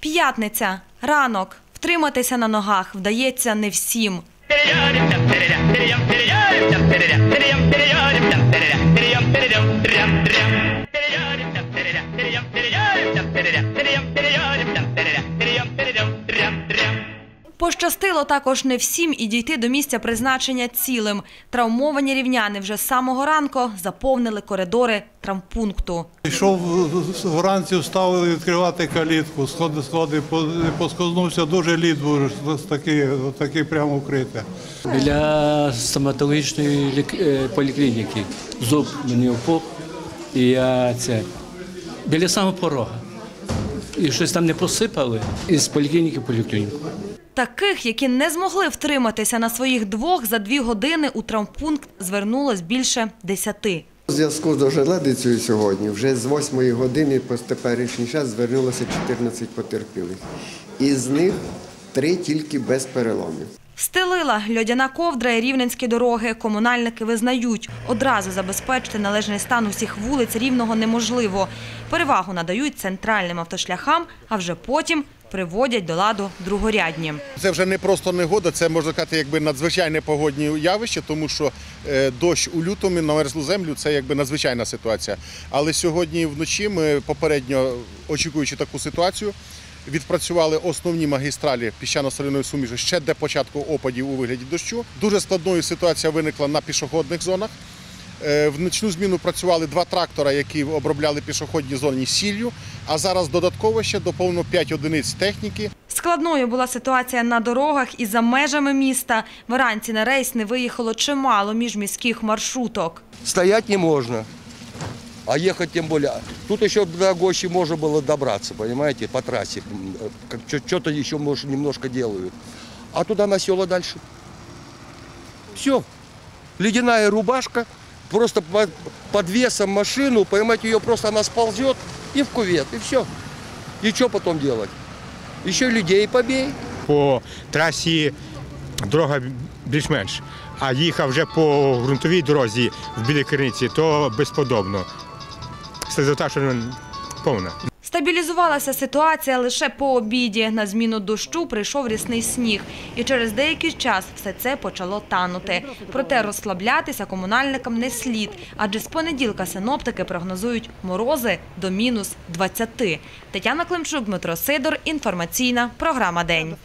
П'ятниця, ранок. Втриматися на ногах вдається не всім. Пощастило також не всім і дійти до місця призначення цілим. Травмовані рівняни вже з самого ранку заповнили коридори травмпункту. Йшов вранці, вставили відкривати калітку, сходи, сходи, по- поскользнувся, дуже лід був такий, такий прямо вкритий. Біля стоматологічної е, поліклініки зуб мені впух, і я це біля самого порога. І щось там не посипали із поліклініки в поліклініку. Таких, які не змогли втриматися на своїх двох за дві години, у травмпункт звернулось більше десяти. У зв'язку з ожеледицею сьогодні вже з 8 години по теперішній час звернулося 14 потерпілих. Із них три тільки без переломів. Стелила льодяна ковдра і рівненські дороги. Комунальники визнають, одразу забезпечити належний стан усіх вулиць рівного неможливо. Перевагу надають центральним автошляхам, а вже потім приводять до ладу другорядні. Це вже не просто негода, це можна сказати, якби надзвичайне погодні явище, тому що е, дощ у лютому на мерзлу землю це якби надзвичайна ситуація. Але сьогодні вночі ми попередньо очікуючи таку ситуацію. Відпрацювали основні магістралі піщано-соляної суміші ще до початку опадів у вигляді дощу. Дуже складною ситуація виникла на пішохідних зонах. Е, В нічну зміну працювали два трактора, які обробляли пішохідні зоні сіллю. А зараз додатково ще доповнено 5 одиниць техніки. Складною була ситуація на дорогах і за межами міста. Вранці на рейс не виїхало чимало міжміських маршруток. стоять не можно. А ехать тем более. Тут еще до Гощи можно было добраться, понимаете, по трассе. М, как Что-то еще, может, немножко делают. А туда на села дальше. Все. Ледяная рубашка, просто под, под весом машину, понимаете, ее просто она сползет и в кувет, и все. И что потом делать? Еще людей побей. по трасі дорога більш-менш. А їхав вже по ґрунтовій дорозі в Білій Криниці, то безподобно. Що повна. Стабілізувалася ситуація лише по обіді. На зміну дощу прийшов рясний сніг. І через деякий час все це почало танути. Проте розслаблятися комунальникам не слід, адже з понеділка синоптики прогнозують морози до мінус 20. Тетяна Климчук, Дмитро Сидор. Інформаційна програма «День».